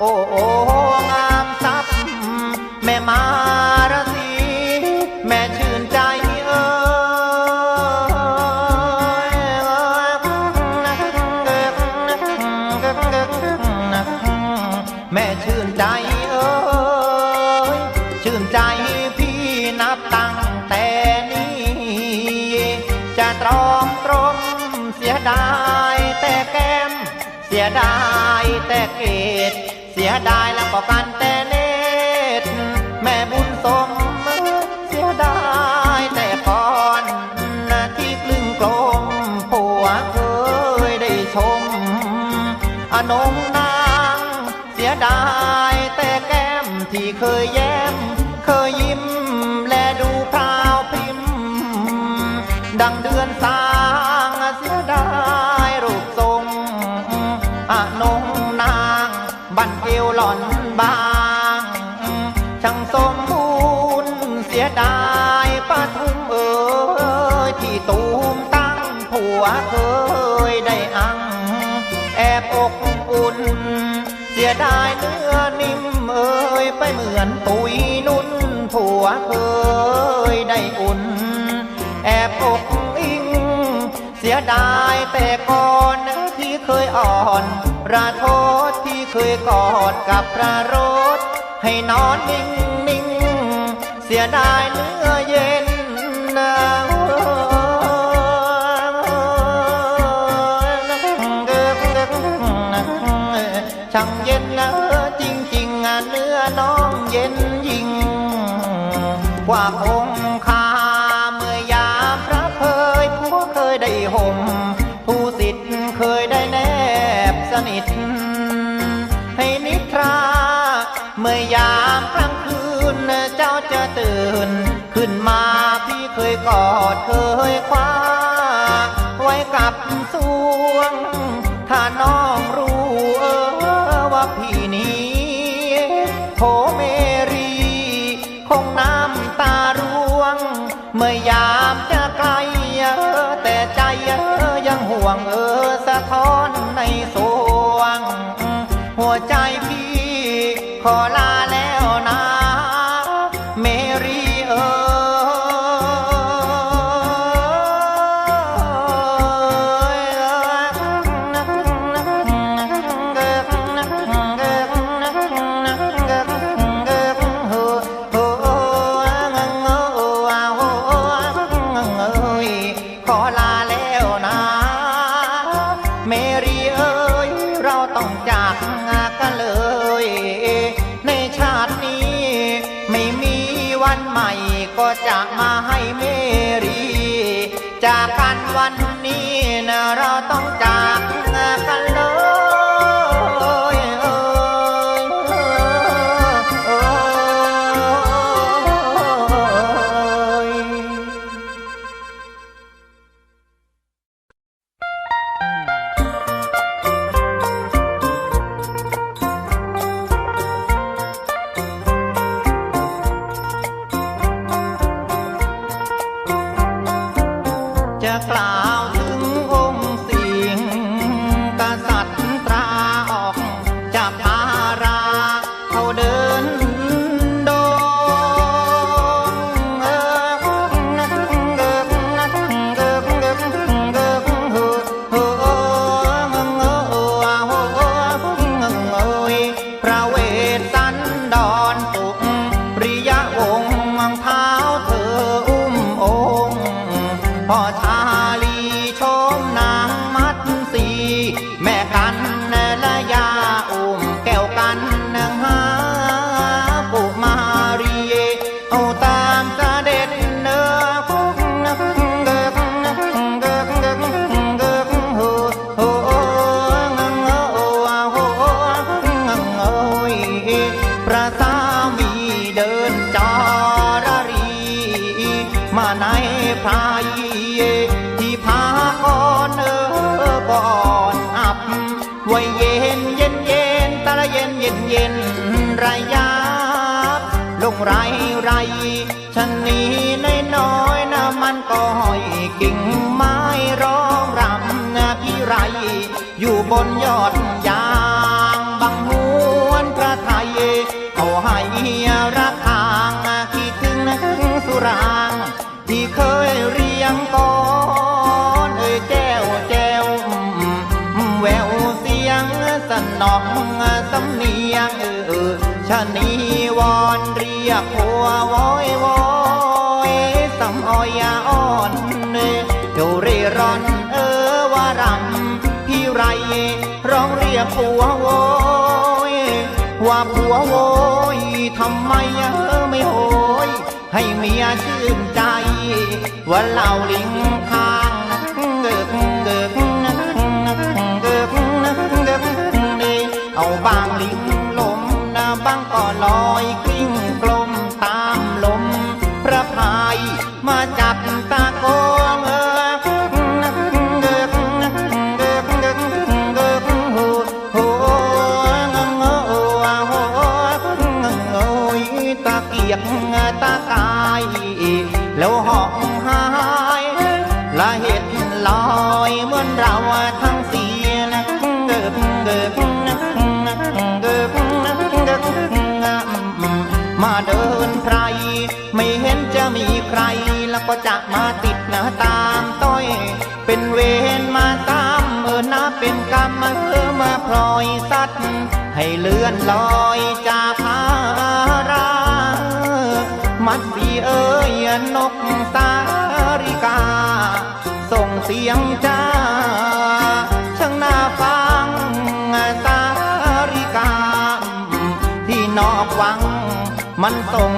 โอ้โองามทับแม่มารสีแม่ชื่นใจเอ่ยแม่ชื่นใจเอ่ยชื่นใจพี่นับตั้งแต่นี้ จะตรอมตรมเสียดายแต่แก้ม เสียดายแต่เกต เสียดายแล้วก็กันแต่เนตแม่บุญสมเสียดายแต่ก่อนที่กลึงกลมผัวเคยได้ชมอนงนางเสียดายแต่แก้มที่เคยแย้ม เคยยิ้มและดูพราวพิมดังเดือนสา สียดายปะทุมเอ๋ยที่ตูมตั้งผัวเคยได้อัง แอบอกอุ่น เสียดายเนื้อนิ่มเอ่ยไปเหมือนตุยนุ่นผัวเคยได้อุ่น แอบอกอิง เสียดายแต่ก่อนที่เคยอ่อนราโทษที่เคยกอดกับพระรถให้นอนนิ่งนิ่ง เสียดายเนื้อเย็นนะช่างเย็นนะจริงๆเนื้อน้องเย็นยิ่งกว่าคงคาเมื่อยามพระเพยผู้เคยได้ห่มผู้สิทธิ์เคยได้แนบสนิท ให้นิทราเมื่อยา อดเคยคว้า ไว้กับสวง ถ้าน้องรู้เออว่าพี่นี้โทเมรี คงน้ำตาร่วง เมื่อยามจะไกลเออแต่ใจเออยังห่วงเออสะท้อนในสวง หัวใจพี่ขอ จะมาให้เมรี จากกันวันนี้นะเราต้องจากกัน กล่าวถึงองค์สิงกษัตริย์ตราออกจากอาราเขาเดินโดงพระเวสสันดรสุขปริยวงศ์ พระสามีเดินจอรรี มาในพายที่พาก่อนเออก่อนอับ ไว้เย็นเย็นเย็นตะละเย็นเย็นเย็นไรยาบลงไรไรฉันนี้น้อยน้อยนะมันก็ห้อยกิ่งไม้ร้องรำนะพี่ไร อยู่บนยอดยา สนองสำเนียงเออชะนีวอนเรียกผัววอยวอยสำออยยาอ่อนเดี๋ยวเร่ร่อนเออว่ารำพี่ไรร้องเรียกผัวโวยว่าผัวโวยทำไมเออไม่โหยให้เมียชื่นใจว่าเหล่าลิง แล้วก็จะมาติดหน้าตามต้อย เป็นเวรมาตามเออนะเป็นกรรมเออมาพลอยสัตว์ให้เลื่อนลอยจากภารา มัดสีเอ้ยนกสาริกา ส่งเสียงจ้าช่างน่าฟังสาริกา ที่นอกวังมันส่ง